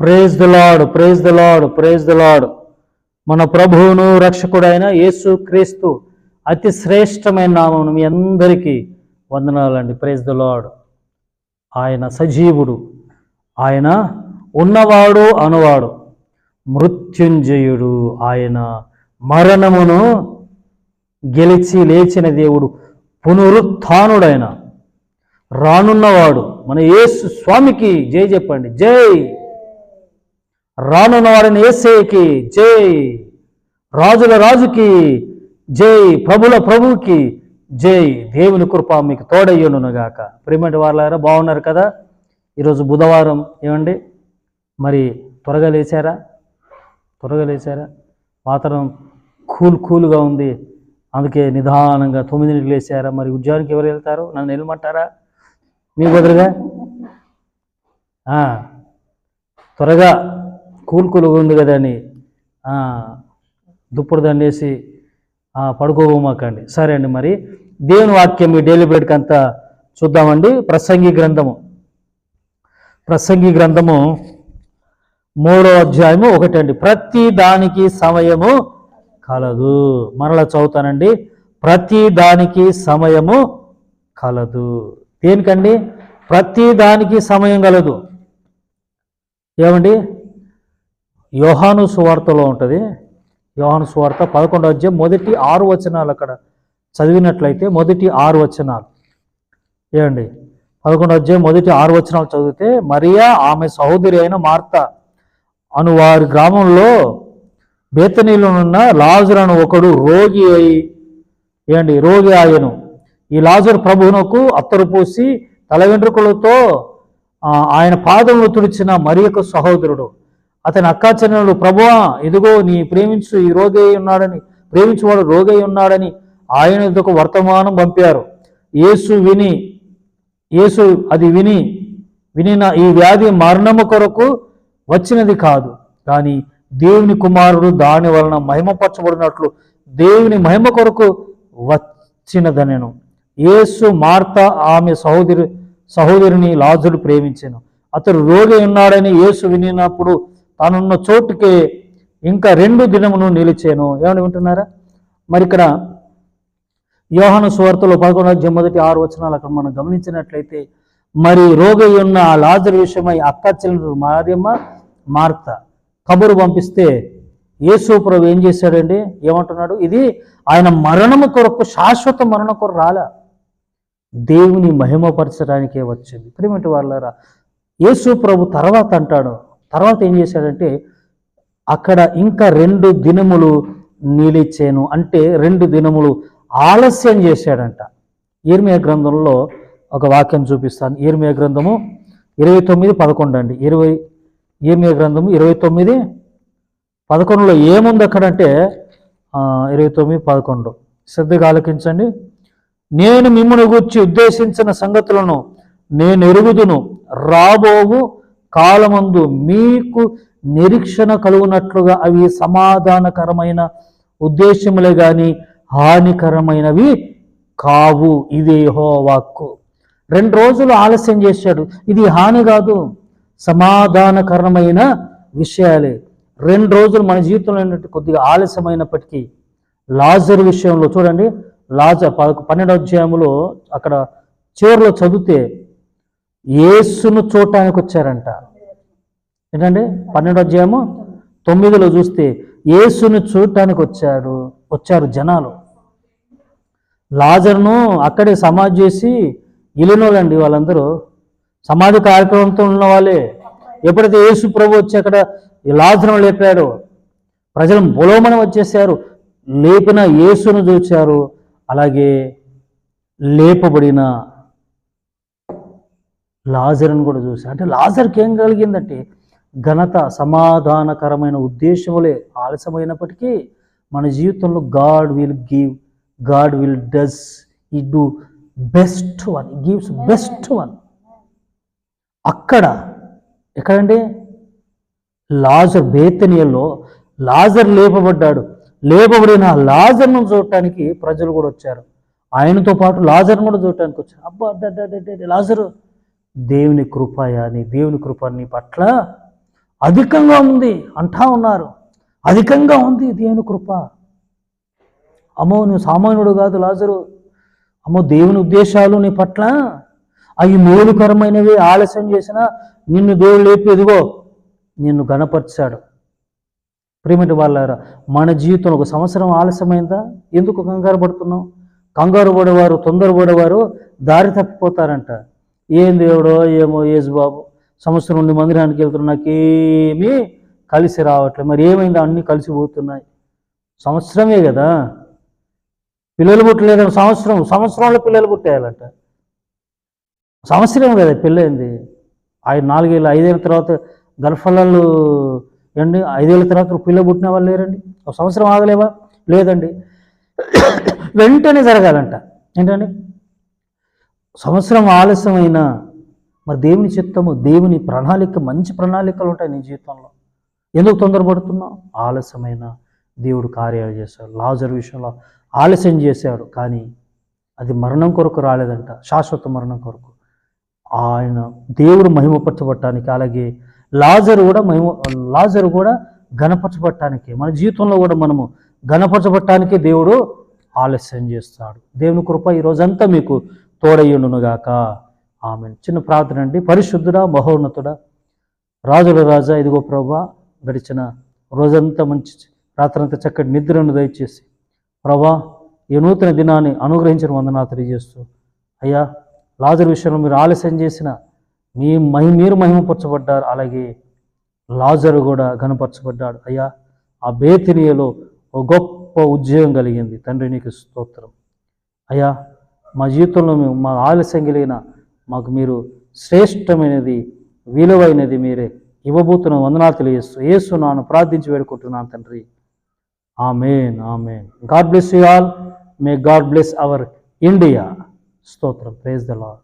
Praise the Lord praise the Lord praise the Lord మన ప్రభువును రక్షకుడైన యేసు క్రీస్తు అతి శ్రేష్టమైన నామం మీ అందరికీ వందనాలండి. ప్రేజ్ ద లాడ్ ఆయన సజీవుడు ఆయన ఉన్నవాడు అనువాడు మృత్యుంజయుడు. ఆయన మరణమును గెలిచి లేచిన దేవుడు పునరుత్థానుడైన రానున్నవాడు. మన యేసు స్వామికి జై చెప్పండి. జై! రానున్న వారిని ఏసేకి జై రాజుల రాజుకి జై ప్రభుల ప్రభువుకి జై. దేవుని కృప మీకు తోడయ్యనుగాక. ప్రేమటి వాళ్ళారా బాగున్నారు కదా? ఈరోజు బుధవారం ఏమండి? మరి త్వరగా లేచారా? త్వరగా లేచారా? వాతావరణం కూల్ కూల్గా ఉంది. అందుకే నిదానంగా తొమ్మిదింటికి లేచారా? మరి ఉద్యోగానికి ఎవరు వెళ్తారు? నన్ను వెళ్ళమంటారా మీ బదులుగా త్వరగా కూల్ ఉంది కదా అని దుప్పుడు దండేసి పడుకోబోమాకండి. సరే అండి మరి. దేవుని వాక్యం మీ డైలీ బ్రెడ్కి అంతా చూద్దామండి. ప్రసంగి గ్రంథము. ప్రసంగి గ్రంథము మూడో అధ్యాయము ఒకటండి. ప్రతి దానికి సమయము కలదు. మరలా చదువుతానండి. ప్రతి దానికి సమయము కలదు. దేనికండి? ప్రతి దానికి సమయం కలదు. ఏమండి? యోహాను సువార్తలో ఉంటుంది. యోహాను సువార్త పదకొండో అధ్యాయం మొదటి ఆరు వచనాలు అక్కడ చదివినట్లయితే మొదటి ఆరు వచనాలు. ఏమండి? పదకొండో అధ్యాయం మొదటి ఆరు వచనాలు చదివితే మరియా ఆమె సహోదరి అయిన మార్త అను వారి గ్రామంలో బేతనీలోనున్న లాజర్ అను ఒకడు రోగి అయి ఏమండి? రోగి ఆయను. ఈ లాజర్ ప్రభువునకు అత్తరు పూసి తల వెంట్రుకలతో ఆయన పాదములు తుడిచిన మరి యొక్క సహోదరుడు. అతని అక్కాచనుడు ప్రభువా ఇదిగో నీ ప్రేమించు ఈ రోగి అయి ఉన్నాడని ప్రేమించువాడు రోగి అయి ఉన్నాడని ఆయన ఇదొక వర్తమానం పంపారు. యేసు విని యేసు అది విని వినిన ఈ వ్యాధి మరణము కొరకు వచ్చినది కాదు. కానీ దేవుని కుమారుడు దాని వలన మహిమపరచబడినట్లు దేవుని మహిమ కొరకు వచ్చినదనెను. యేసు మార్త ఆమె సహోదరి సహోదరిని లాజుడు ప్రేమించాను. అతడు రోగి ఉన్నాడని యేసు వినినప్పుడు తానున్న చోటుకి ఇంకా రెండు దినమును నిలిచాను. ఏమని వింటున్నారా? మరి ఇక్కడ యోహాను సువార్తలో పదకొండు అధ్యాయం మొదటి ఆరు వచనాలు అక్కడ మనం గమనించినట్లయితే మరి రోగి ఉన్న ఆ లాజర్ విషయమై అక్క చెల్లెలు మరియమ్మ మార్త కబురు పంపిస్తే యేసు ప్రభు ఏం చేశాడండి? ఏమంటున్నాడు? ఇది ఆయన మరణము కొరకు శాశ్వత మరణ కొరకు రాలా. దేవుని మహిమపరచడానికే వచ్చింది. ప్రియమంటి వాళ్ళారా యేసు ప్రభు తర్వాత అంటాడు తర్వాత ఏం చేశాడంటే అక్కడ ఇంకా రెండు దినములు నీలిచ్చాను అంటే రెండు దినములు ఆలస్యం చేశాడంట. ఈర్మియా గ్రంథంలో ఒక వాక్యం చూపిస్తాను. ఈర్మియా గ్రంథము ఇరవై తొమ్మిది పదకొండు అండి. ఇరవై ఈర్మియా గ్రంథము ఇరవై తొమ్మిది పదకొండులో ఏముంది అక్కడంటే ఇరవై తొమ్మిది పదకొండు. శ్రద్ధగా ఆలకించండి. నేను మిమ్మల్ని గురించి ఉద్దేశించిన సంగతులను నేను ఎరుగుదును. రాబోవు కాలమందు మీకు నిరీక్షణ కలుగునట్లుగా అవి సమాధానకరమైన ఉద్దేశములే గాని హానికరమైనవి కావు. ఇదే వాక్కు రెండు రోజులు ఆలస్యం చేశాడు. ఇది హాని కాదు సమాధానకరమైన విషయాలే. రెండు రోజులు మన జీవితంలో ఏంటంటే కొద్దిగా ఆలస్యమైనప్పటికీ లాజర్ విషయంలో చూడండి. లాజర్ పద పన్నెండో అధ్యాయంలో అక్కడ చివరిలో చదివితే యేసును చూడటానికి వచ్చారంట. ఏంటండి పన్నెండో అధ్యాయము తొమ్మిదిలో చూస్తే యేసును చూడటానికి వచ్చారు వచ్చారు జనాలు. లాజర్ను అక్కడే సమాధి చేసి ఇలినోళ్ళండి వాళ్ళందరూ. సమాధి కార్యక్రమంతో ఉన్న వాళ్ళే. ఎప్పుడైతే యేసు ప్రభు వచ్చి అక్కడ లాజర్ను లేపాడు ప్రజలు బులోమని వచ్చేసారు లేపిన యేసును చూచారు అలాగే లేపబడిన లాజర్ని కూడా చూశారు. అంటే లాజర్కి ఏం కలిగిందంటే ఘనత సమాధానకరమైన ఉద్దేశములే ఆలస్యమైనప్పటికీ మన జీవితంలో God will give God will does he do best one gives best one. అక్కడ ఎక్కడండి? లాజర్ బేతనియల్లో లాజర్ లేపబడ్డాడు. లేపబడిన లాజర్ను చూడటానికి ప్రజలు కూడా వచ్చారు. ఆయనతో పాటు లాజర్ను కూడా చూడటానికి వచ్చారు. అబ్బా అడ్డ, లాజరు దేవుని కృపయా నీ దేవుని కృప నీ పట్ల అధికంగా ఉంది అంటా ఉన్నారు. అధికంగా ఉంది దేవుని కృప. అమ్మో నువ్వు సామాన్యుడు కాదు లాజరు. అమ్మో దేవుని ఉద్దేశాలు నీ పట్ల అవి మేలుకరమైనవి ఆలస్యం చేసినా నిన్ను దేవుడు లేపి ఎదుగో నిన్ను గణపరిచాడు ప్రేమటి వాళ్ళారా మన జీవితం ఒక సంవత్సరం ఆలస్యమైందా? ఎందుకు కంగారు పడుతున్నాం కంగారు పడేవారు తొందరపడేవారు దారి తప్పిపోతారంట. ఏం దేవుడో ఏమో ఏజ్ బాబు. సంవత్సరం నుండి మందిరానికి వెళ్తున్నా నాకేమీ కలిసి రావట్లేదు. మరి ఏమైంది? అన్నీ కలిసిపోతున్నాయి సంవత్సరమే కదా. పిల్లలు పుట్టలేదని సంవత్సరం. సంవత్సరంలో పిల్లలు పుట్టేయాలంట. సంవత్సరం కదా పెళ్ళైంది. ఆయన నాలుగేళ్ళు ఐదేళ్ళ తర్వాత గర్భఫలాలు ఏండి ఐదేళ్ళ తర్వాత పిల్ల పుట్టిన వాళ్ళు లేరండి. ఒక సంవత్సరం ఆగలేవా? లేదండి. వెంటనే జరగాలంట. ఏంటండి? సంవత్సరం ఆలస్యమైన మరి దేవుని చిత్తము దేవుని ప్రణాళిక మంచి ప్రణాళికలు ఉంటాయి నీ జీవితంలో. ఎందుకు తొందరపడుతున్నావు? ఆలస్యమైన దేవుడు కార్యాలు చేశాడు. లాజర్ విషయంలో ఆలస్యం చేశాడు కానీ అది మరణం కొరకు రాలేదంట శాశ్వత మరణం కొరకు. ఆయన దేవుడు మహిమపరచబట్టానికి అలాగే లాజర్ కూడా మహిమ లాజర్ కూడా గణపరచబట్టానికి మన జీవితంలో కూడా మనము గణపరచబట్టానికి దేవుడు ఆలస్యం చేస్తాడు. దేవుని కృప ఈ రోజంతా మీకు తోడయ్యుండునుగాక. ఆమె చిన్న ప్రార్థన అండి. పరిశుద్ధుడా మహోన్నతుడా రాజుల రాజా ఇదిగో ప్రభా గడిచిన రోజంతా మంచి రాత్రంతా చక్కటి నిద్రను దయచేసి ప్రభా ఈ నూతన దినాన్ని అనుగ్రహించిన వందనా తెలియజేస్తూ అయ్యా లాజర్ విషయంలో మీరు ఆలస్యం చేసిన మీ మహి మీరు మహిమపరచబడ్డారు. అలాగే లాజరు కూడా గనపరచబడ్డాడు అయ్యా ఆ బేతినియలో ఒక గొప్ప ఉద్యోగం కలిగింది. తండ్రి నీకు స్తోత్రం. అయ్యా మా జీవితంలో మేము మా ఆలస్యం కలిగిన మాకు మీరు శ్రేష్టమైనది విలువైనది మీరే ఇవ్వబోతున్న వందనాలు తెలియజేస్తూ యేసు నాను ప్రార్థించి వేడుకుంటున్నాను తండ్రి. Amen amen. God bless you all. May God bless our India. స్తోత్రం. Praise the Lord